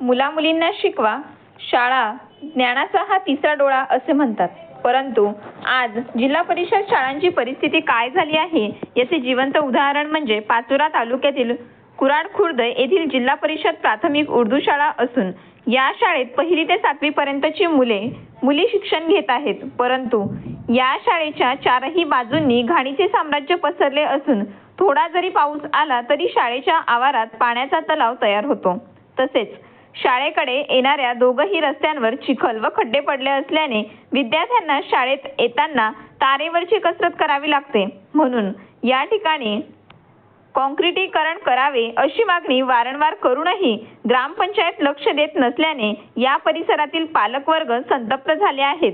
मुलामुलींना शिकवा. शाळा ज्ञानाचा हा तिसरा डोळा असे म्हणतात. परंतु आज जिल्हा परिषद शाळांची परिस्थिती काय झाली आहे याचे जिवंत उदाहरण म्हणजे पाचोरा तालुक्यातील कुराड खुर्द येथील जिल्हा परिषद प्राथमिक उर्दू शाळा असून या शाळेत पहिली ते सातवी पर्यंतची मुले मुली शिक्षण घेत आहेत. परंतु या शाळेच्या चारही बाजूंनी घाणीचे साम्राज्य पसरले असून थोडा जरी पाऊस आला तरी शाळेच्या आवारात पाण्याचा तलाव तयार होतो. तसेच शाळेकडे येणाऱ्या दोघही रस्त्यांवर चिखल व खड्डे पडले असल्याने विद्यार्थ्यांना शाळेत येताना तारेवरची कसरत करावी लागते. म्हणून या ठिकाणी कॉन्क्रिटीकरण करावे अशी मागणी वारंवार करूनही ग्रामपंचायत लक्ष देत नसल्याने या परिसरातील पालकवर्ग संतप्त झाले आहेत.